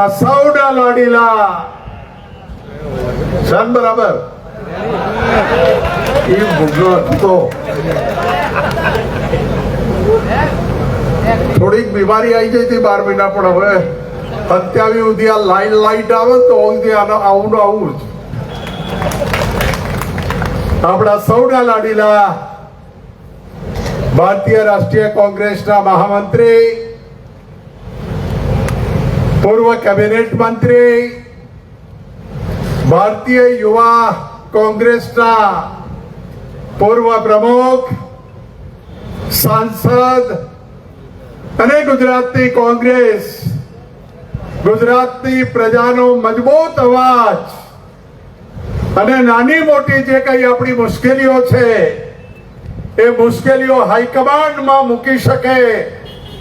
સૌના લાડીલા સન બરાબર? એ ભૂગલો હતો. થોડીક બીમારી આવી જઈ હતી બાર મહિના, પણ હવે અત્યાવી સુધી આ લાઈટ લાઈટ આવે તો સુધી આનો આવું આવું જ. આપણા સૌડા લાડીલા ભારતીય રાષ્ટ્રીય કોંગ્રેસના મહામંત્રી પૂર્વ કેબિનેટ મંત્રી, ભારતીય યુવા કોંગ્રેસના પૂર્વ પ્રમુખ, સાંસદ અને ગુજરાતની કોંગ્રેસ. ગુજરાતની પ્રજાનો મજબૂત અવાજ અને નાની મોટી જે કઈ આપણી મુશ્કેલીઓ છે, એ મુશ્કેલીઓ હાઈકમાન્ડમાં મૂકી શકે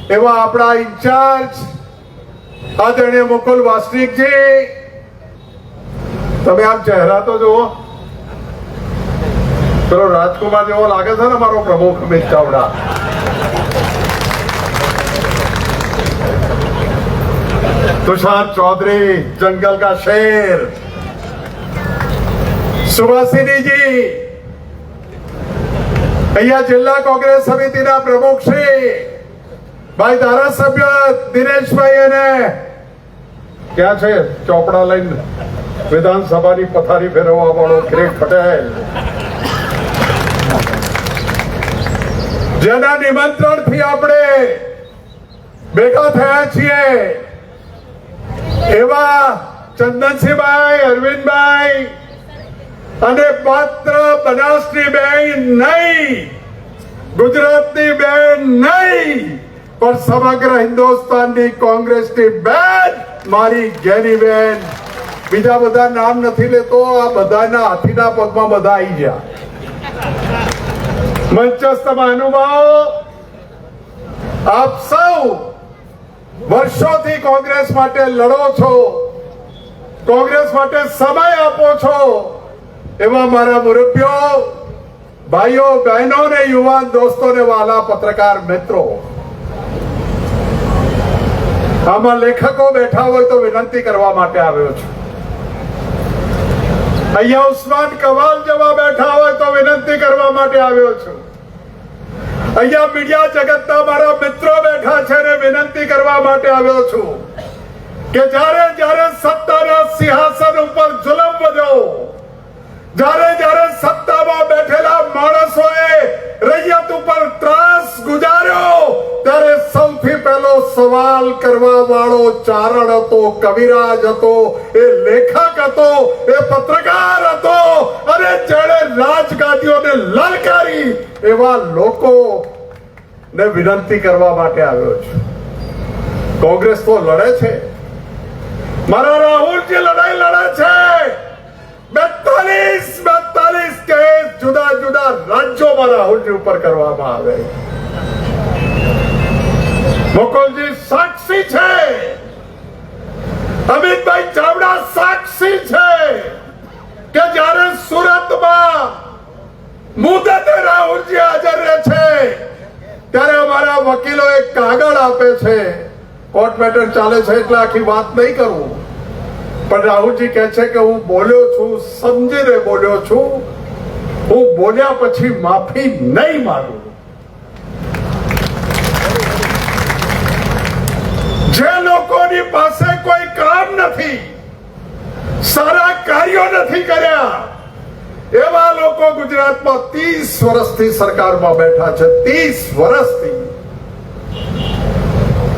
એવા આપણા ઇન્ચાર્જ આદરણીય મુકુલ વાસનિકજી તમે આમ ચહેરા તો જુઓ પેલો રાજકુમાર જેવો લાગે છે ને મારો પ્રમુખ અમિત ચાવડા तुषार चौधरी जंगल का शेर સુભાષિની જી અહીંયા જિલ્લા કોંગ્રેસ સમિતિના પ્રમુખ શ્રી ભાઈ ધારાસભ્ય દિનેશભાઈ અને ક્યાં છે? ચોપડા લઈને વિધાનસભાની પથારી ફેરવવા વાળો કિરીટ પટેલ. જેના નિમંત્રણથી આપણે ભેગા થયા છીએ એવા ચંદનસિંહભાઈ, અરવિંદભાઈ અને માત્ર બનાસની બેન નહીં, ગુજરાતની બેન નહીં. પણ સમગ્ર હિન્દુસ્તાનની કોંગ્રેસની બેન મારી ઘેરી બેન બીજા બધા નામ નથી લેતો આ બધાના હાથીના પગમાં બધા આવી ગયા મંચસ્થ મહાનુભાવો આપ સૌ વર્ષોથી કોંગ્રેસ માટે લડો છો કોંગ્રેસ માટે સમય આપો છો એવા મારા મુરબ્બીઓ ભાઈઓ બહેનો ને યુવાન દોસ્તો ને વાલા પત્રકાર મિત્રો આમાં લેખકો બેઠા હોય તો વિનંતી કરવા માટે આવ્યો છું. અહીંયા ઉસ્માન કવાલ જેવા બેઠા હોય તો વિનંતી કરવા માટે આવ્યો છું. અહીંયા મીડિયા જગતના મારા મિત્રો બેઠા છે ને વિનંતી કરવા માટે આવ્યો છું. કે જ્યારે જ્યારે સત્તાના સિંહાસન ઉપર જુલમ વધ્યો જ્યારે જ્યારે સત્તામાં બેઠેલા માણસોએ રૈયત ઉપર ત્રાસ ગુજાર્યો, ત્યારે સૌથી પહેલો સવાલ કરવા વાળો ચારણ હતો, કવિરાજ હતો, એ લેખક હતો, એ પત્રકાર હતો, અને જેણે રાજગાદીઓને લલકારી એવા લોકો ને વિનંતી કરવા માટે આવ્યો છું. કોંગ્રેસ તો લડે છે. મારા રાહુલજી લડાઈ લડે છે. બેતાલીસ બેતાલીસ કેસ જુદા જુદા રાજ્યોમાં રાહુલજી ઉપર કરવામાં આવે. મુકુલજી સાક્ષી છે. અમિતભાઈ ચાવડા સાક્ષી છે કે જ્યારે સુરતમાં મુદતે રાહુલજી હાજર રહે છે, ત્યારે અમારા વકીલો એક કાગળ આપે છે. કોર્ટ મેટર ચાલે છે એટલે આખી વાત નહીં કરું. પણ રાહુલજી કહે છે કે હું બોલ્યો છું, સમજીને બોલ્યો છું. હું બોલ્યા પછી માફી નહીં માગું. જે લોકોની પાસે કોઈ કામ નથી, સારા કાર્યો નથી કર્યા, એવા લોકો ગુજરાતમાં ત્રીસ વર્ષથી સરકારમાં બેઠા છે, ત્રીસ વર્ષથી.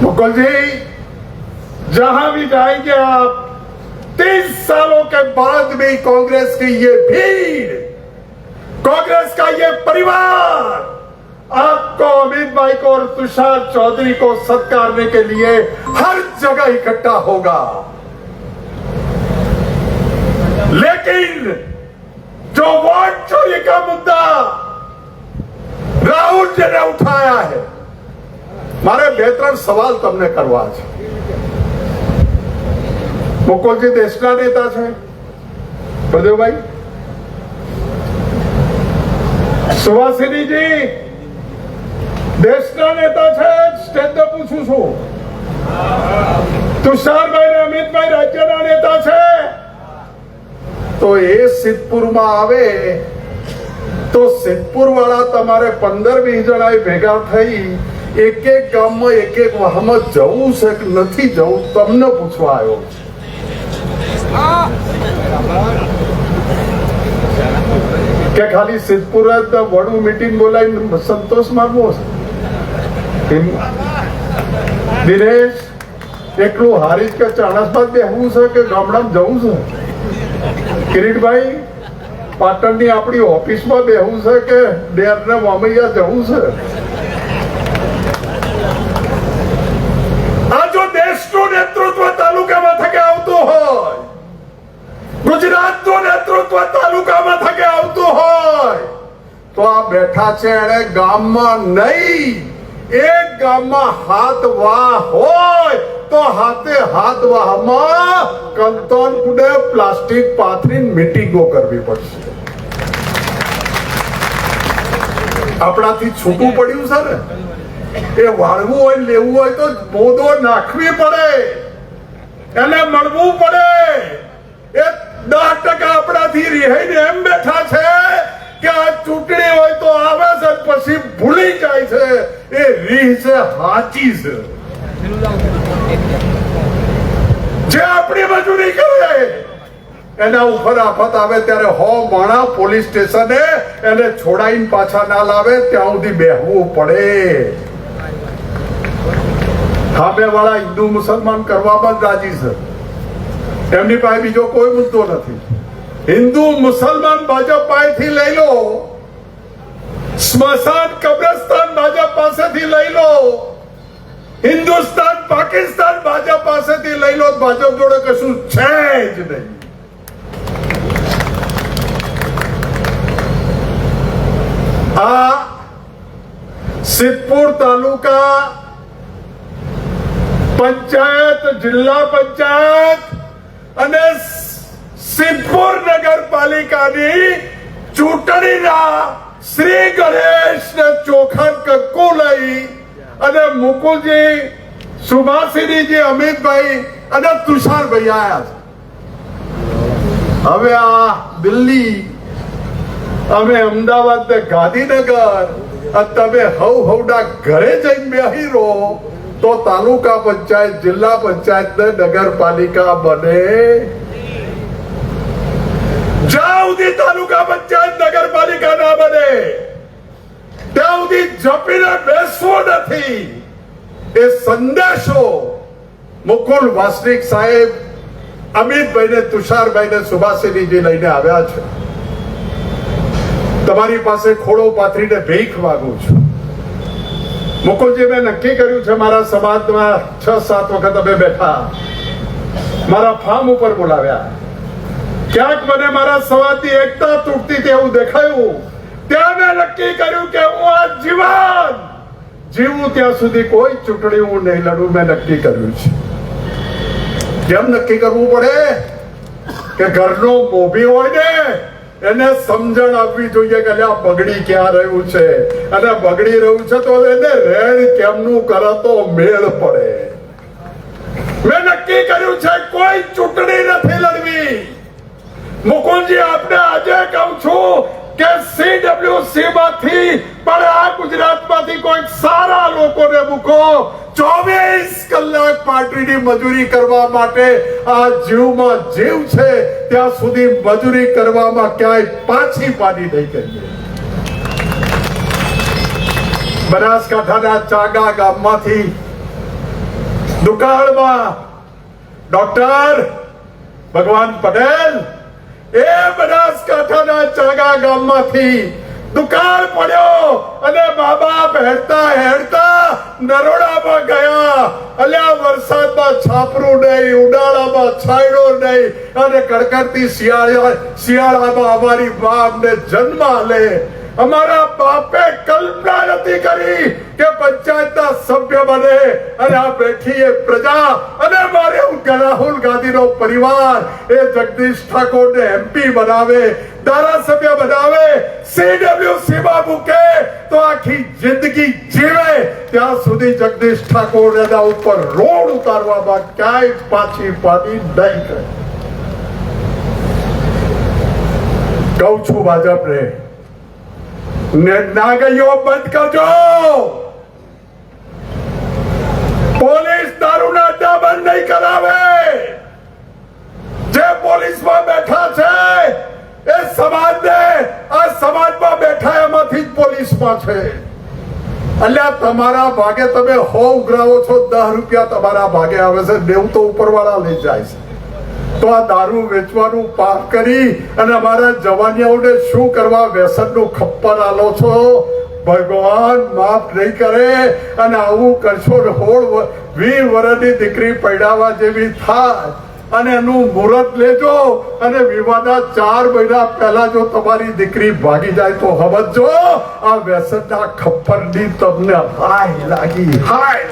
મુકુલજી, જહા ભી જાયગે આપ तीस सालों के बाद भी कांग्रेस की ये भीड़, कांग्रेस का ये परिवार आपको अमित भाई को और तुषार चौधरी को सत्कारने के लिए हर जगह इकट्ठा होगा। लेकिन जो वोट चोरी का मुद्दा राहुल जी ने उठाया है, मारे बेहतर सवाल तुमने करवा है મુકુલજી દેશના નેતા છે. પ્રદેવભાઈ સુવાસિનીજી, દેશના નેતા છે સ્ટેજ પૂછું છું તુષારભાઈ ને અમિતભાઈ રાજ્યના નેતા છે. તો એ સિદ્ધપુરમાં આવે, તો સિદ્ધપુર વાળા તમારે પંદર વીસ જણા ભેગા થઈ, એક એક ગામમાં એક એક વાહમાં જવું છે કે નથી જવું, તમને પૂછવા આવ્યો છું. કે ખાલી સિદ્ધપુર જ વડું મીટિંગ બોલાવીને સંતોષ માગવો દિનેશ, એકલું હારીજ કે ચાણસમાં બેહવું છે કે ગામડામાં જવું છે? કિરીટભાઈ, પાટણની આપણી ઓફિસમાં બેહવું છે કે ડેરને મામૈયા જવું છે? ગુજરાતનું નેતૃત્વ તાલુકામાં થકે આવતું હોય, તો આ બેઠા છે એને ગામમાં નહીં. એક ગામમાં હાથ વાહ હોય, તો હાથે હાથ વાહમાં કંતોન કુડે પ્લાસ્ટિક પાથરી મીટિંગો કરવી પડશે. આપણાથી છૂટું પડ્યું છે ને? એ વાળવું હોય લેવું હોય તો બોધો નાખવી પડે. એને મળવું પડે. એ દસ ટકા આપણાથી રિહાઈને એમ બેઠા છે કે આ ચૂંટણી હોય તો આવે છે પછી ભૂલી જાય છે. એ રીહ છે, હાચી છે. જે આપણી મજૂરી કરે એના ઉપર આફત આવે ત્યારે હો માણા પોલીસ સ્ટેશને એને છોડાઈને પાછા ના લાવે, ત્યાં સુધી બેહવું પડે. સામે વાળા હિન્દુ મુસલમાન કરવામાં જ રાજી છે. એમની પાસે બીજો કોઈ મુદ્દો નથી. હિન્દુ, મુસલમાન, ભાજપ પાસેથી લઈ લો. સ્મશાન, કબ્રસ્તાન ભાજપ પાસેથી લઈ લો. હિન્દુસ્તાન, પાકિસ્તાન ભાજપ પાસેથી લઈ લો. ભાજપ જોડે કશું છે જ નહીં. આ સિદ્ધપુર તાલુકા પંચાયત, જિલ્લા પંચાયત અને સિદ્ધપુર નગરપાલિકાની ચૂંટણીના શ્રી ગણેશ ને ચોખા કક્કુ લઈ અને મુકુલજી, સુભાષિનીજી, અમિતભાઈ અને તુષારભાઈ છે. હવે આ દિલ્હી, અમે અમદાવાદ ને ગાંધીનગર તમે હવ હવડા ઘરે જઈને બેહી રહો. તો તાલુકા પંચાયત, જિલ્લા પંચાયત ને નગરપાલિકા બને. જ્યાં સુધી તાલુકા પંચાયત, નગરપાલિકા ના બને, ત્યાં સુધી જપીને બેસવું નથી. એ સંદેશો મુકુલ વાસનિક સાહેબ અમિતભાઈ ને તુષારભાઈ ને સુભાષિનીજી લઈને આવ્યા છે. તમારી પાસે ખોડો પાથરીને ભીખ માંગુ છું. મુકુલજી, મેં નક્કી કર્યું છે મારા સમાજમાં છ, સાત વખત અમે બેઠા. મારા ફાર્મ ઉપર બોલાવ્યા. ક્યાંક મને મારા સમાજની એકતા તૂટતી તેવું દેખાયું. ત્યાં મેં નક્કી કર્યું કે હું આ જીવન. જીવું ત્યાં સુધી કોઈ ચૂંટણી હું નહીં લડું, મેં નક્કી કર્યું છે. કેમ નક્કી કરવું પડે? કે ઘરનો મોભી હોય ને એને સમજણ આપવી જોઈએ કે આ બગડી ક્યાં રહ્યું છે? અને બગડી રહ્યું છે તો એને રેડ કેમનું કરે તો મેળ પડે. મેં નક્કી કર્યું છે કોઈ ચૂંટણી નથી લડવી. મુકુલજી આપને આજે કહું છું કે સીડબ્લ્યુસી માંથી, પણ આ ગુજરાતમાંથી કોઈ સારા લોકોને મૂકો. ચોવીસ કલાક પાર્ટીની મજૂરી કરવા માટે આ જીવમાં જીવ છે, ત્યાં સુધી મજૂરી કરવામાં ક્યાંય પાછી પાડી નહીં કરીએ. બનાસકાંઠાના ચાગા ગામમાંથી દુકાળમાં ડોક્ટર ભગવાન પટેલ એ બનાસકાંઠાના ચાગા ગામમાંથી દુકાળ પડ્યો અને બાપ હેડતા હેડતા નરોડામાં ગયા. અલ્યા વરસાદમાં છાપરું નહીં ઉડાળામાં છાંયડો નહીં અને કડકડતી શિયાળા, શિયાળામાં અમારી અમને જન્મ લે અમારા બાપે કલ્પના નથી કરી કે પંચાયતના સભ્ય બને અને આ બેઠી એ પ્રજા રાહુલ ગાંધીનો પરિવાર એ જગદીશ ઠાકોરને એમપી બનાવે, ધારાસભ્ય બનાવે સીડબ્લ્યુસી મૂકે, તો આખી જિંદગી જીવે. ત્યાં સુધી જગદીશ ઠાકોર એના ઉપર રોડ ઉતારવામાં ક્યાંય પાછી પાડી નહીં કરે કહું છું ભાજપને, ને નાગૈયો બંધ કરજો! પોલીસ દારૂના અડ્ડા નહીં કરાવે. જે પોલીસમાં બેઠા છે, એ સમાજને, આ સમાજમાં બેઠા એમાંથી જ પોલીસમાં છે. એટલે તમારા ભાગે તમે હો ઉઘરાવો છો, દસ રૂપિયા તમારા ભાગે આવે છે, નેવું તો ઉપરવાળા લઈ જાય છે. તો આ દારૂ વેચવાનું પાપ કરી અને અમારા જવાનિયાઓને શું કરવા વ્યસનનું ખપ્પર આલો છો? ભગવાન માફ નહીં કરે અને આવું કરશો હોળ વીર વરની દીકરી પૈડાવા જેવી થાય. અને એનું મુહૂર્ત લેજો અને વિવાદના ચાર મહિના પહેલા જો તમારી દીકરી ભાગી જાય તો સમજો આ વ્યસનના ખપ્પરની તમને હાય લાગી, હાય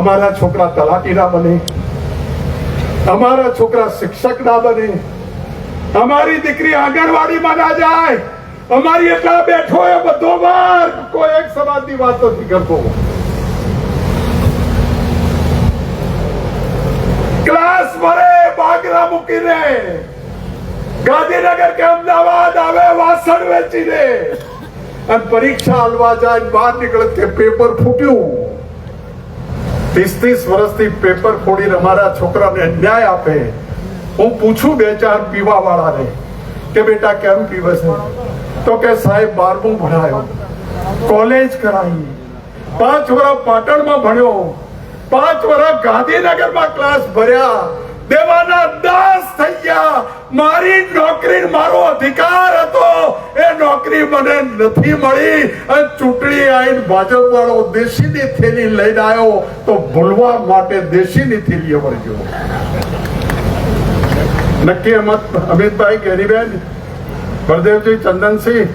અમારા છોકરા તલાટી ના બને, અમારા છોકરા શિક્ષક ના બને અમારી દીકરી આંગણવાડીમાં ના જાય. અમારી એટલા બેઠો એ બધો માર કોઈ એક સમાજની વાત નથી કરતો. ક્લાસ ભરે બાગરા મૂકીને ગાંધીનગર કે અમદાવાદ આવે વાસણ વેચીને. અને પરીક્ષા હાલવા જાય બહાર નીકળે તે પેપર ફૂટ્યું. ત્રીસ ત્રીસ વર્ષથી પેપર ફોડીને અમારા છોકરાને ન્યાય આપે. હું પૂછું બે ચાર પીવા વાળાને કે બેટા કેમ પીવે છે તો કે સાહેબ બારમું ભણાયો. કોલેજ કરાવી. પાંચ વર્ષ પાટણમાં ભણ્યો. પાંચ વર્ષ ગાંધીનગરમાં ક્લાસ ભર્યા. દેવાના દાસ થઈ ગયા મારી નોકરી મારો અધિકાર હતો. એ નોકરી મને નથી મળી. અને ચૂંટણી આવીને ભાજપ વાળો દેશીની થેલી લઈને આવ્યો. તો ભૂલવા માટે દેશીની થેલી મળી ગયો. નક્કી અમત અમિતભાઈ ગેરીબેન બળદેવજી ચંદનસિંહ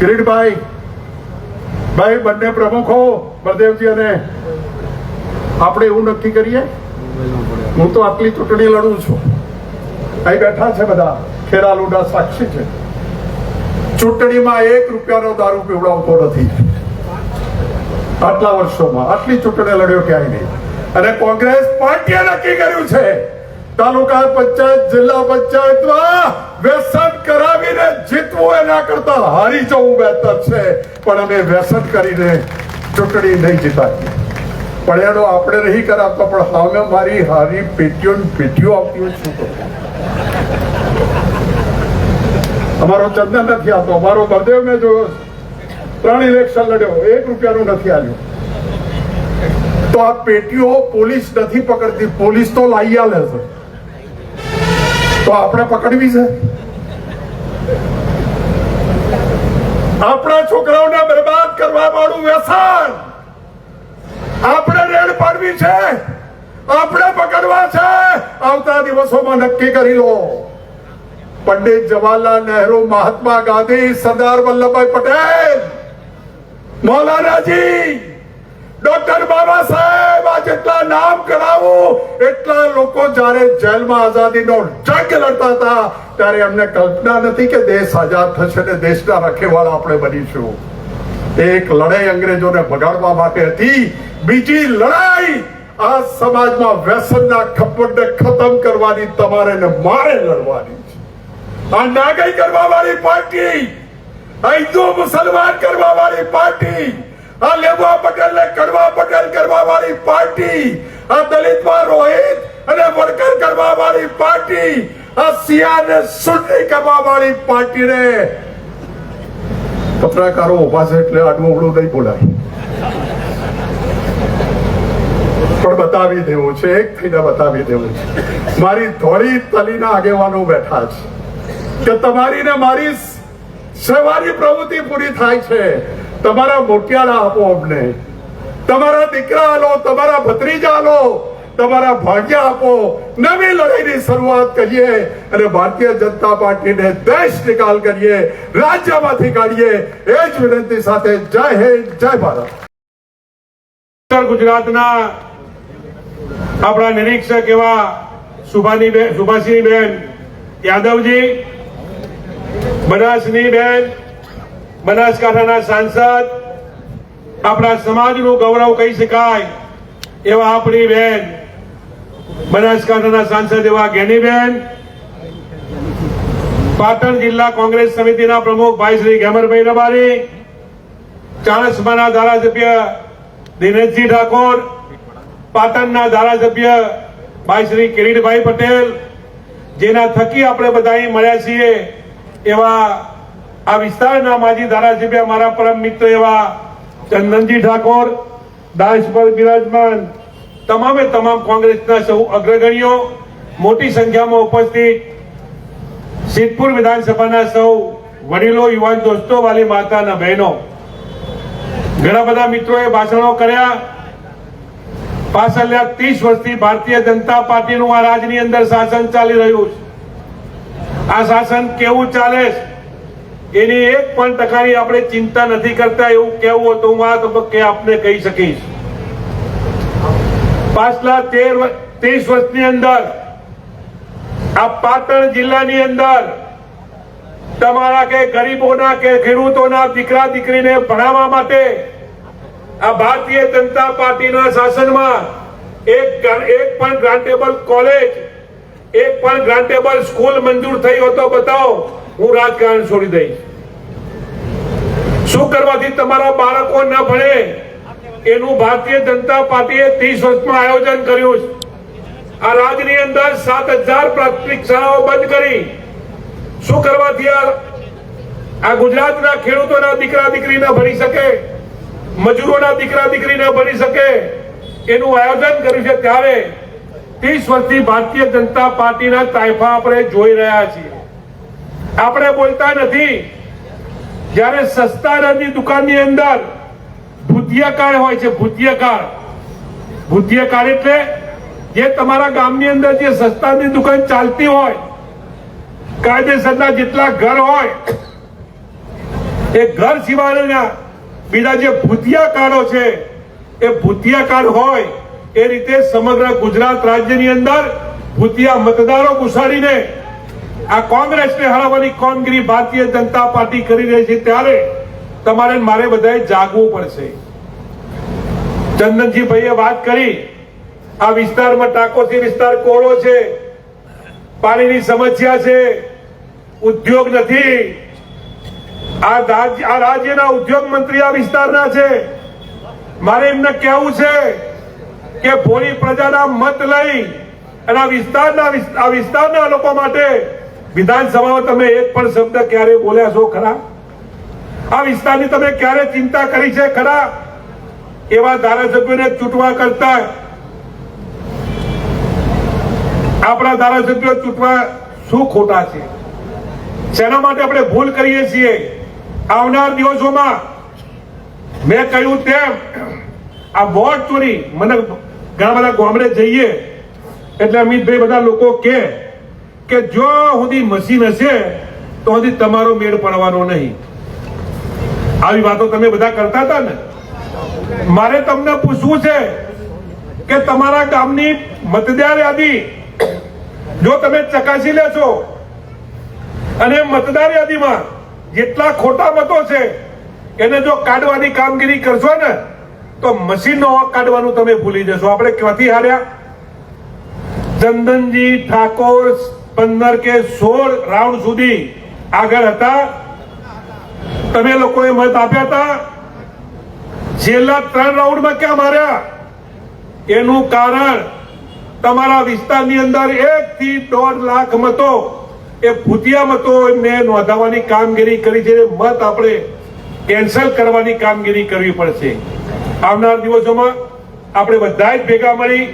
કિરીટભાઈ, ભાઈ બંને પ્રમુખો બળદેવજી અને આપણે એવું નક્કી કરીએ? હું તો આટલી ચૂંટણી લડું છું. અહીં બેઠા છે બધા. ખેરા લુડા સાક્ષી છે. ચૂંટણીમાં એક રૂપિયાનો દારૂ પીવડાવતો નથી. આટલા વર્ષોમાં આટલી ચૂંટણી લડ્યો ક્યાંય નહીં. અને કોંગ્રેસ પાર્ટીએ નક્કી કર્યું છે. તાલુકા પંચાયત, જિલ્લા પંચાયતમાં વ્યસન કરાવીને જીતવું એના કરતા હારી જવું બહેતર છે. પણ અમે વ્યસન કરીને ચૂંટણી નહીં જીતાડીએ પણ એનો આપણે નહીં કરાવતા, પણ હવે મારી હારી પેટીઓ પેટીઓ હોય શું અમારો ચંદન નથી આવતો. અમારો બળદેવ મેં જોયો ત્રણ ઇલેક્શન લડ્યો. એક રૂપિયાનું નથી આવ્યું તો આ પેટીઓ પોલીસ નથી પકડતી. પોલીસ તો લાઈ છે. તો આપણે પકડવી છે. આપણા છોકરાઓને બરબાદ કરવા વાળું વ્યસન આપણે રેડ પાડવી છે. આપણે પકડવા છે. આવતા દિવસોમાં નક્કી કરી લો. પંડિત જવાહરલાલ નહેરુ, મહાત્મા ગાંધી, સરદાર વલ્લભભાઈ પટેલ, મૌલાનાજી. ડોક્ટર બાબા સાહેબ, આ જેટલા નામ કરાવું, એટલા લોકો જ્યારે જેલમાં આઝાદીનો જંગ લડતા હતા, ત્યારે એમને કલ્પના નથી કે દેશ આઝાદ થશે ને દેશના રખેવાળા આપણે બનીશું. એક લડાઈ અંગ્રેજોને ભગાડવા માટે હતી, બીજી લડાઈ આ સમાજમાં વ્યસનના ખપ્પડને ખતમ કરવાની, તમારે ને મારે લડવાની છે. આ નાગઈ કરવા વાળી પાર્ટી, હિન્દુ મુસલમાન કરવા વાળી પાર્ટી આ લેવા પટેલ ને કડવા પટેલ કરવા વાળી પાર્ટી, આ દલિતમાં રોહિત અને વર્કર કરવા વાળી પાર્ટી, આ સિયા ને સુન્ની કરવા વાળી પાર્ટીને પત્રકારો ઊભા છે એટલે આડું અવળું નહીં બોલાય. પણ બતાવી દેવું છે, એક થઈને બતાવી દેવું છે. મારી ધોળી તલીના આગેવાનો બેઠા છે. કે તમારી ને મારી સેવાની પ્રવૃત્તિ પૂરી થાય છે. તમારા મોટિયાળા આપો અમને. તમારા દીકરા આલો, તમારા ભત્રીજા આલો, તમારા ભાગ્ય આપો. નવી લડાઈની શરૂઆત કરીએ અને ભારતીય જનતા પાર્ટીને દેશ નિકાલ કરીએ, રાજ્યમાંથી કાઢીએ. એ જ વિનંતી સાથે જય હિન્દ, જય ભારત. ઉત્તર ગુજરાતના આપણા નિરીક્ષક એવા સુભાનીબેન સુભાષીબેન યાદવજી, બનાસની બેન બનાસકાંઠાના સાંસદ આપણા સમાજનું ગૌરવ કહી શકાય એવા આપણી બેન, બનાસકાંઠાના સાંસદ એવા ગેનીબેન પાટણ જિલ્લા કોંગ્રેસ સમિતિના પ્રમુખ ભાઈ શ્રી ગેમરભાઈ રબારી, ચાણસમાના ધારાસભ્ય દિનેશજી ઠાકોર, પાટણના ધારાસભ્ય ભાઈ શ્રી કિરીટભાઈ પટેલ, જેના થકી આપણે બધા મળ્યા છીએ એવા આ વિસ્તારના માજી ધારાસભ્ય મારા પરમ મિત્ર એવા ચંદનજી ઠાકોર દાસ પર બિરાજમાન, તમામે તમામ કોંગ્રેસના સૌ અગ્રગણીઓ, મોટી સંખ્યામાં ઉપસ્થિત સિદ્ધપુર વિધાનસભાના સૌ વડીલો, યુવાન દોસ્તો, વાલી માતાના બહેનો. ઘણા બધા મિત્રોએ ભાષણો કર્યા. પાછળના ત્રીસ વર્ષથી ભારતીય જનતા પાર્ટીનું આ રાજની અંદર શાસન ચાલી રહ્યું છે. આ શાસન કેવું ચાલે છે? એની એક પણ ટકાની આપણે ચિંતા નથી કરતા, એવું કેવું હતું હું આ તબક્કે આપને કહી શકીશ. પાછલા તેર ત્રીસ વર્ષની અંદર, આ પાટણ જિલ્લાની અંદર, તમારા કે ગરીબોના કે ખેડૂતોના દીકરા દીકરીને ભણાવવા માટે, આ ભારતીય જનતા પાર્ટીના શાસનમાં એક એક પણ ગ્રાન્ટેબલ કોલેજ, એક પણ ગ્રાન્ટેબલ સ્કૂલ મંજૂર થઈ હોય બતાવો, હું રાજકારણ છોડી દઈશ. શું કરવાથી તમારા બાળકો ન ભણે? એનું ભારતીય જનતા પાર્ટીએ ત્રીસ વર્ષમાં આયોજન કર્યું છે. આ રાજની અંદર સાત હજાર પ્રાથમિક શાળાઓ બંધ કરી. શું કરવાથી આ ગુજરાતના ખેડૂતોના દીકરા દીકરી ન ભણી શકે? મજૂરોના દીકરા દીકરી ન ભણી શકે? એનું આયોજન કર્યું છે ત્યારે ત્રીસ વર્ષથી ભારતીય જનતા પાર્ટીના તાઇફા આપણે જોઈ રહ્યા છીએ. આપણે બોલતા નથી. જ્યારે સસ્તા અનાજની દુકાનની અંદર ભૂતિયાકાળ હોય છે, ભૂતિયાકાળ. ભૂતિયાકાળ એટલે જે તમારા ગામની અંદર જે સસ્તાની દુકાન ચાલતી હોય, કાયદેસરના જેટલા ઘર હોય, એ ઘર સિવાયના બીજા જે ભૂતિયાકાળો છે, એ ભૂતિયાકાળ હોય, એ રીતે સમગ્ર ગુજરાત રાજ્યની અંદર ભૂતિયા મતદારો ઘુસાડીને આ કોંગ્રેસને હરાવવાની કોમગીરી ભારતીય જનતા પાર્ટી કરી રહી છે ત્યારે તમારે મારે બધાએ જાગવું પડશે. ચંદનજી ભાઈએ વાત કરી, આ વિસ્તારમાં ટાકોસી વિસ્તાર કોળો છે, પાણીની સમસ્યા છે, ઉદ્યોગ નથી. આ રાજ્યના ઉદ્યોગ મંત્રી આ વિસ્તારના છે. મારે એમને કહેવું છે કે ભોળી પ્રજાના મત લઈ અને આ વિસ્તારના આ વિસ્તારના લોકો માટે વિધાનસભામાં તમે એક પણ શબ્દ ક્યારે બોલ્યા છો ખરા? આ વિસ્તારની તમે ક્યારે ચિંતા કરી છે ખરા? એવા ધારાસભ્યોને ચૂંટવા કરતા આપણા ધારાસભ્યો ચૂંટવા શું ખોટા છે? શેના માટે આપણે ભૂલ કરીએ છીએ? આવનાર દિવસોમાં મેં કહ્યું તેમ, આ વોટ ચોરી, મને ઘણા બધા ગામડે જઈએ, એટલે અમિતભાઈ બધા લોકો કે કે જો સુધી મશીન હશે, તો સુધી તમારો મેળ પડવાનો નહીં. આવી વાતો તમે બધા કરતા હતા ને? મારે તમને પૂછવું છે કે તમારા ગામની મતદાર યાદી, જો તમે ચકાસી લેશો, અને મતદાર યાદીમાં જેટલા ખોટા મતો છે, એને જો કાઢવાની કામગીરી કરશો ને, તો મશીનનો હક કાઢવાનું તમે ભૂલી જશો. આપણે ક્યાંથી હાર્યા? ચંદનજી ઠાકોર પંદર કે સોળ રાઉન્ડ સુધી આગળ હતા. તમે લોકોએ મત આપ્યા હતા. છેલ્લા ત્રણ રાઉન્ડમાં ક્યાં માર્યા? એનું કારણ તમારા વિસ્તારની અંદર એક થી દોઢ લાખ મતો એ ભૂતિયા મતો એમને નોંધાવવાની કામગીરી કરી છે. મત આપણે કેન્સલ કરવાની કામગીરી કરવી પડશે. આવનાર દિવસોમાં આપણે બધા જ ભેગા મળી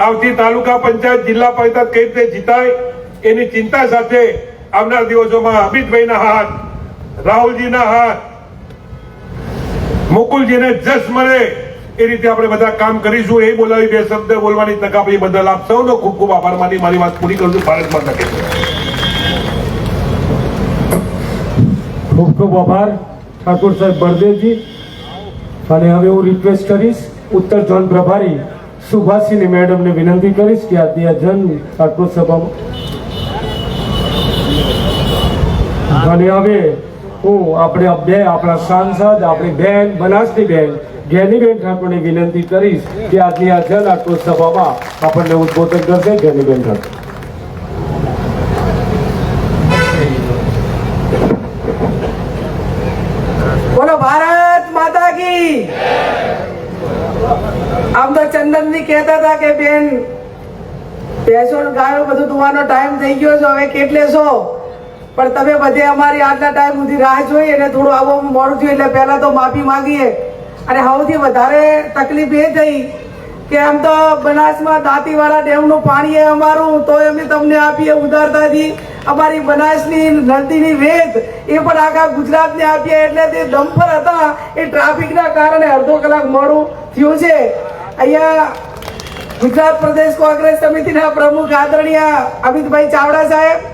આવતી તાલુકા પંચાયત જિલ્લા પંચાયત કઈ રીતે જીતાય એની ચિંતા સાથે આવનાર દિવસોમાં અમિતભાઈના હાથ, રાહુલજીના હાથ, મુકુલજીને જશ મળે એ રીતે આપણે બધા કામ કરીશું. એ બોલાવી બે શબ્દ બોલવાની તક આપી એ બદલ આપ સૌનો ખૂબ ખૂબ આભાર. માની મારી વાત પૂરી કરું છું. ભારતમાં માતા ખૂબ ખૂબ આભાર, ઠાકોર સાહેબ બળદેવજી. અને હવે હું રિક્વેસ્ટ કરીશ, ઉત્તર ઝોન પ્રભારી સુભાષિની મેડમને વિનંતી કરીશ કે આ જન ઠાકોર સભામાં અને હવે હું આપણે બે આપણા સાંસદ, આપણી બેન, બનાસની બેન જ્ઞાનીબેન ઠાકોરને વિનંતી કરીશ કે આજની આ જન સભામાં આપણને ઉદબોધન કરશે. જ્ઞાનીબેન ઠાકોર. બોલો, ભારત માતા કી આમ તો ચંદનજી કહેતા હતા કે, બેન ભેંસો ગાયો બધું ધોવાનો ટાઈમ થઈ ગયો છે. હવે કેટલે છો? પણ તમે બધે અમારી આટલા ટાઈમ સુધી રાહ જોઈ અને થોડું આવો મોડું થયું એટલે પહેલા તો માફી માંગીએ. અને સૌથી વધારે તકલીફ એ થઈ કે આમ તો બનાસમાં દાંતીવાળા ડેમનું પાણી એ અમારું, તો અમે તમને આપીએ ઉદારતાથી. અમારી બનાસની નદીની વેદ એ પણ આખા ગુજરાતને આપીએ એટલે તે ડમ્પર હતા, એ ટ્રાફિકના કારણે અડધો કલાક મોડું થયું છે. અહીંયા ગુજરાત પ્રદેશ કોંગ્રેસ સમિતિના પ્રમુખ આદરણીય અમિતભાઈ ચાવડા સાહેબ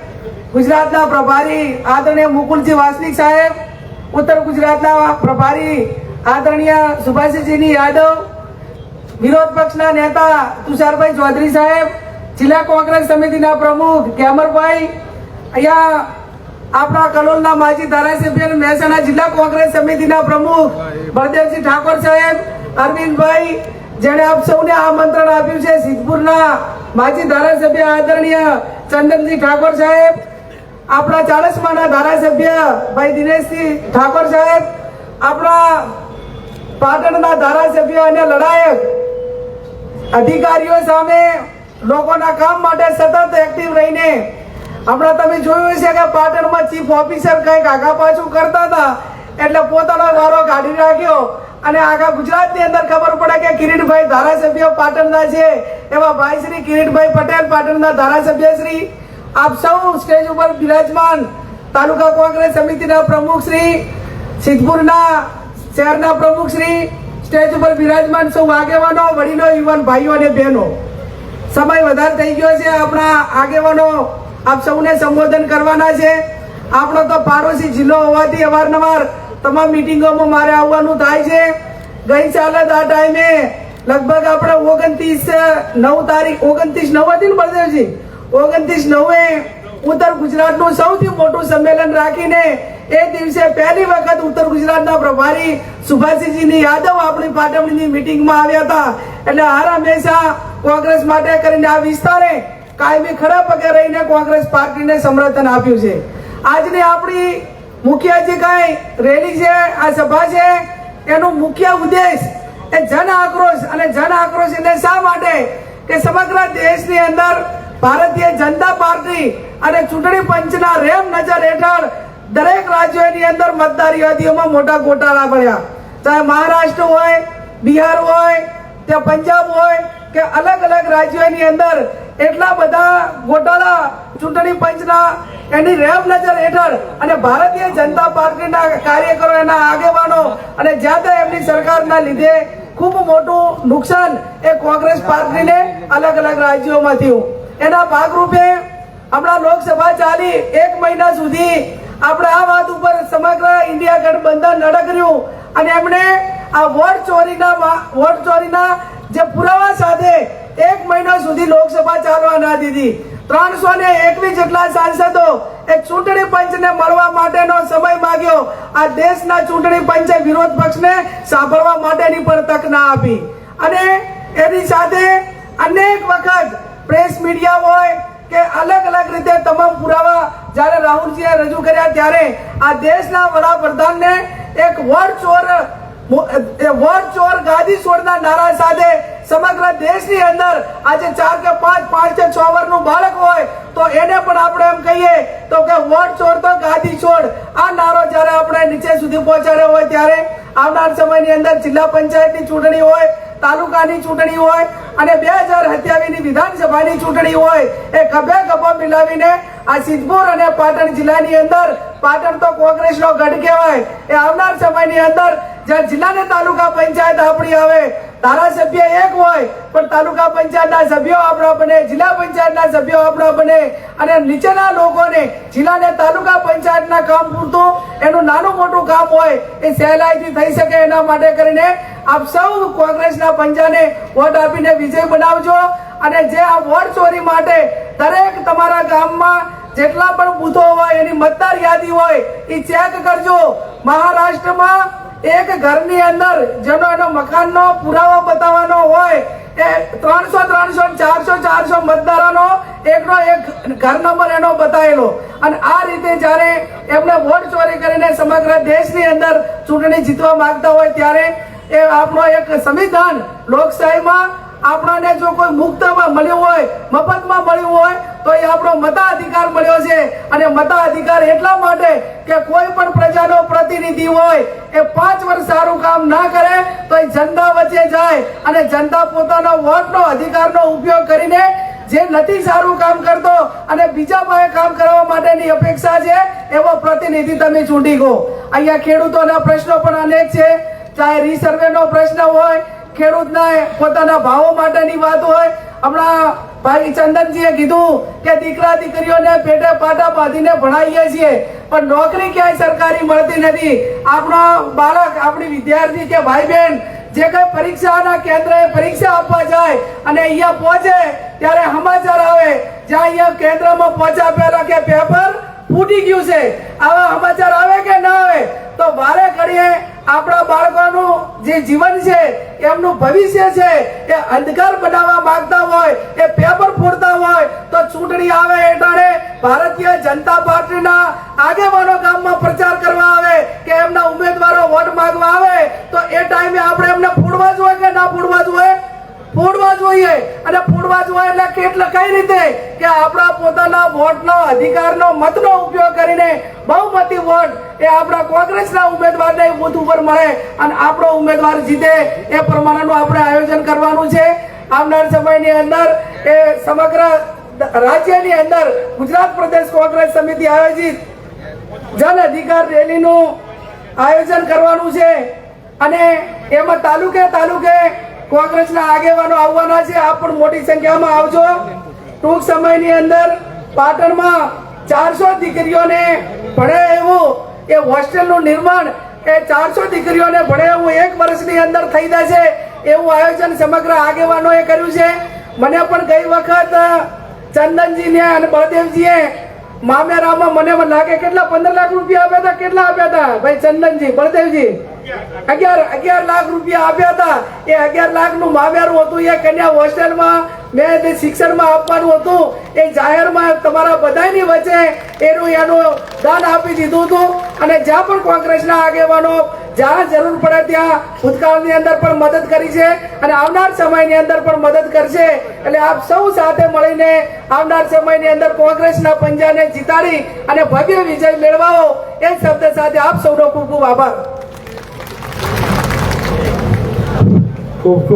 ગુજરાતના પ્રભારી આદરણીય મુકુલજી વાસનિક સાહેબ, ઉત્તર ગુજરાતના પ્રભારી આદરણીય સુભાષજીની યાદવ, વિરોધ પક્ષના નેતા તુષારભાઈ ચૌધરી સાહેબ, જિલ્લા કોંગ્રેસ સમિતિના પ્રમુખ કેમરભાઈ અહીંયા આપણા કલોલના માજી ધારાસભ્ય મહેસાણા જિલ્લા કોંગ્રેસ સમિતિના પ્રમુખ બળદેવસિંહ ઠાકોર સાહેબ, અરવિંદભાઈ, જેણે આપ સૌને આમંત્રણ આપ્યું છે સિદ્ધપુરના માજી ધારાસભ્ય આદરણીય ચંદનજી ઠાકોર સાહેબ આપણા ચાળસમાના ધારાસભ્ય ભાઈ દિનેશસિંહ ઠાકોર સાહેબ, આપણા પાટણના ધારાસભ્ય અને લડાયક અધિકારીઓ સામે લોકોના કામ માટે સતત એક્ટિવ રહીને, હમણાં તમે જોયું છે કે પાટણમાં ચીફ ઓફિસર કંઈક આગા પાછું કરતા હતા, એટલે પોતાનો વારો કાઢી રાખ્યો અને આખા ગુજરાતની અંદર ખબર પડે કે કિરીટભાઈ ધારાસભ્ય પાટણના છે. એવા ભાઈ શ્રી કિરીટભાઈ પટેલ પાટણના ધારાસભ્ય શ્રી. આપ સૌ સ્ટેજ ઉપર બિરાજમાન તાલુકા કોંગ્રેસ સમિતિના પ્રમુખ શ્રી, સિદ્ધપુરના શહેરના પ્રમુખ શ્રી, સ્ટેજ ઉપર બિરાજમાન સૌ આગેવાનો, વડીલો, યુવાન ભાઈઓ અને બહેનો. સમય વધારે થઈ ગયો છે આપણા આગેવાનો આપ સૌને સંબોધન કરવાના છે. આપણો તો પાડોશી જિલ્લો હોવાથી અવારનવાર તમામ મિટિંગોમાં મારે આવવાનું થાય છે. ગઈ સાલે આ ટાઈમે લગભગ આપણે ઓગણત્રીસ, નવ તારીખ, ઓગણત્રીસ, નવ હતી ને બળદેવજી? ઓગણત્રીસ નવે ઉત્તર ગુજરાતનું સૌથી મોટું સંમેલન રાખીને એ દિવસે પહેલી વખત ઉત્તર ગુજરાતના પ્રભારી સુભાષજીની યાદવ આપણી પાટણની મિટિંગમાં આવ્યા હતા. એટલે હાર હંમેશા કોંગ્રેસ માટે કરીને આ વિસ્તારે કાયમી ખરા પગે રહીને કોંગ્રેસ પાર્ટીને સમર્થન આપ્યું છે. આજની આપણી મુખ્ય જે કાંઈ રેલી છે, આ સભા છે, એનો મુખ્ય ઉદ્દેશ એ જન આક્રોશ અને જન આક્રોશ એને શા માટે? કે સમગ્ર દેશની અંદર ભારતીય જનતા પાર્ટી અને ચૂંટણી પંચના રેમ નજર હેઠળ દરેક રાજ્યોની અંદર મતદાર યાદીઓમાં મોટા ગોટાળા ભર્યા. ચાહે મહારાષ્ટ્ર હોય, બિહાર હોય કે પંજાબ હોય, કે અલગ અલગ રાજ્યોની અંદર એટલા બધા ગોટાળા ચૂંટણી પંચના એની રેમ નજર હેઠળ અને ભારતીય જનતા પાર્ટીના કાર્યકરો એના આગેવાનો અને જ્યાં ત્યાં એમની સરકારના લીધે ખૂબ મોટું નુકસાન એ કોંગ્રેસ પાર્ટીને અલગ અલગ રાજ્યોમાં થયું. એના ભાગરૂપે હમણાં લોકસભા ચાલી એક મહિના સુધી આપણે આ વાત ઉપર સમગ્ર ઇન્ડિયા ગઠબંધન નડકર્યું અને એમણે આ વોટ ચોરીના વોટ ચોરીના જે પુરાવા સાથે એક મહિના સુધી લોકસભા ચાલવા ના દીધી. ત્રણસો ને એકવીસ જેટલા સાંસદો એ ચૂંટણી પંચને મળવા માટેનો સમય માંગ્યો. આ દેશના ચૂંટણી પંચે વિરોધ પક્ષને સાંભળવા માટેની પણ તક ના આપી. અને એની સાથે અનેક વખત પ્રેસ મીડિયા હોય કે અલગ અલગ રીતે તમામ પુરાવા જ્યારે રાહુલજીએ રજૂ કર્યા ત્યારે આ દેશના વડાપ્રધાનને એક વોટ ચોર વર ચોર ગાદી છોડના નારા સાથે સમગ્ર દેશની અંદર આજે ચાર કે પાંચ પાંચ કે છ વર્ષનું બાળક હોય તો એને પણ આપણે એમ કહીએ તો કે વોટ ચોર તો ગાદી છોડ. આ નારો જ્યારે આપણે નીચે સુધી પહોંચાડ્યો હોય ત્યારે આવનાર સમયની અંદર જિલ્લા પંચાયતની ચૂંટણી હોય તાલુકાની ચૂંટણી હોય અને બે હજાર સત્યાવીસની વિધાનસભાની ચૂંટણી હોય, એ ખભે ખભો મિલાવીને આ સિદ્ધપુર અને પાટણ જિલ્લાની અંદર, પાટણ તો કોંગ્રેસનો ગઢ કહેવાય, એ આવનાર સમયની અંદર જ્યાં જિલ્લાને તાલુકા પંચાયત આપણી આવે, ધારાસભ્ય એક હોય, પણ તાલુકા પંચાયતના સભ્યો આપણા બને, જિલ્લા પંચાયતના સભ્યો આપણા બને, અને નીચેના લોકોને જિલ્લાને તાલુકા પંચાયતના કામ પૂરતું, એનું નાનું મોટું કામ હોય, એ સહેલાઈથી થઈ શકે એના માટે કરીને આપ સૌ કોંગ્રેસના પંજાને વોટ આપીને વિજય બનાવજો અને જે આ વોટ ચોરી માટે દરેક તમારા ગામમાં જેટલા પણ બૂથો હોય, એની મતદાર યાદી હોય, એ ચેક કરજો. મહારાષ્ટ્રમાં એક ઘરની અંદર જેનો એનો મકાનનો પુરાવો બતાવવાનો હોય, એ ત્રણસો ત્રણસો ચારસો ચારસો મતદારોનો એકનો એક ઘર નંબર એનો બતાવેલો. અને આ રીતે જ્યારે એમને વોટ ચોરી કરીને સમગ્ર દેશની અંદર ચૂંટણી જીતવા માંગતા હોય ત્યારે એ આપણો એક સંવિધાન લોકશાહીમાં આપણને જો કોઈ મુક્તમાં મળ્યું હોય, મફતમાં મળ્યું હોય, તો એ આપણો મતાધિકાર મળ્યો છે. અને મતાધિકાર એટલા માટે કે કોઈ પણ પ્રજાનો પ્રતિનિધિ હોય, એ પાંચ વર્ષ સારું કામ ના કરે, તો એ જનતા વચ્ચે જાય. અને જનતા પોતાનો વોટનો અધિકારનો ઉપયોગ કરીને જે નથી સારું કામ કરતો અને બીજા પાસે કામ કરવા માટેની અપેક્ષા છે, એવો પ્રતિનિધિ તમે ચૂંટી ગો. અહીંયા ખેડૂતોના પ્રશ્નો પણ અનેક છે. ચાહે રીસર્વે નો પ્રશ્ન હોય, ખેડૂતના પોતાના ભાવો માટેની વાત હોય, હમણાં ભાઈ ચંદનજીએ કીધું કે દીકરા દીકરીઓને પેટે પાટા બાંધીને ભણાવીએ છીએ, પણ નોકરી ક્યાંય સરકારી મળતી નથી. આપણો બાળક, આપણી વિદ્યાર્થી કે ભાઈ બહેન જે કઈ પરીક્ષાના કેન્દ્રે પરીક્ષા આપવા જાય અને અહીંયા પહોંચે, ત્યારે સમાચાર આવે, જ્યાં અહીંયા કેન્દ્રમાં પહોંચ્યા પહેલા કે પેપર ફૂટી ગયું છે. આવા સમાચાર આવે કે ના આવે, તો વારે ઘડીએ આપણા બાળકોનું જે જીવન છે, એમનું ભવિષ્ય છે, એ અંધકાર બનાવવા માંગતા હોય, એ પેપર ફોડતા હોય, તો ચૂંટણી આવે એટલે ભારતીય જનતા પાર્ટીના આગેવાનો ગામમાં પ્રચાર કરવા આવે, કે એમના ઉમેદવારો વોટ માંગવા આવે, તો એ ટાઈમે આપણે એમને ફોડવા જોઈએ કે ના ફોડવા જોઈએ ફોડવા જોઈએ. અને ફોડવા જોઈએ એટલે કેટલા કઈ રીતે? કે આપણા પોતાના વોટનો અધિકારનો મતનો ઉપયોગ કરીને બહુમતી વોટ એ આપણા કોંગ્રેસના ઉમેદવારને બુથ ઉપર મળે અને આપણો ઉમેદવાર જીતે એ પ્રમાણેનું આપણે આયોજન કરવાનું છે. આવનાર સમયની અંદર એ સમગ્ર રાજ્યની અંદર ગુજરાત પ્રદેશ કોંગ્રેસ સમિતિ આયોજિત જન અધિકાર રેલીનું આયોજન કરવાનું છે. અને એમાં તાલુકે તાલુકે કોંગ્રેસના આગેવાનો આવવાના છે. આપ પણ મોટી સંખ્યામાં આવજો. ટૂંક સમયની અંદર પાટણમાં ચારસો દીકરીઓને ભણે એવું એ હોસ્ટેલનું નિર્માણ એ ચારસો દીકરીઓને ભણે એવું એક વર્ષની અંદર થઈ જશે એવું આયોજન સમગ્ર આગેવાનોએ કર્યું છે. મને પણ ગઈ વખત ચંદનજીને અને બળદેવજીએ મામેરામાં મને લાગે કેટલા પંદર લાખ રૂપિયા આપ્યા હતા, કેટલા આપ્યા હતા? ભાઈ ચંદનજી, બળદેવજી. અગિયાર અગિયાર લાખ રૂપિયા આપ્યા હતા. એ અગિયાર લાખનું મામેરું હતું. એ કન્યા હોસ્ટેલમાં મેં તે શિક્ષણમાં આપવાનું હતું. એ જાહેરમાં તમારા બધાની વચ્ચે એનું એનું દાન આપી દીધું હતું. અને જ્યાં પણ કોંગ્રેસના આગેવાનો જ્યાં જરૂર પડે ત્યાં ભૂતકાળની અંદર પણ મદદ કરી છે અને આવનાર સમયની અંદર પણ મદદ કરશે. એટલે આપ સૌ સાથે મળીને આવનાર સમયની અંદર કોંગ્રેસના પંજાને જીતાડી અને ભવ્ય વિજય મેળવાઓ એ શબ્દ સાથે આપ સૌનો ખૂબ ખૂબ આભાર. ખૂબ ખૂબ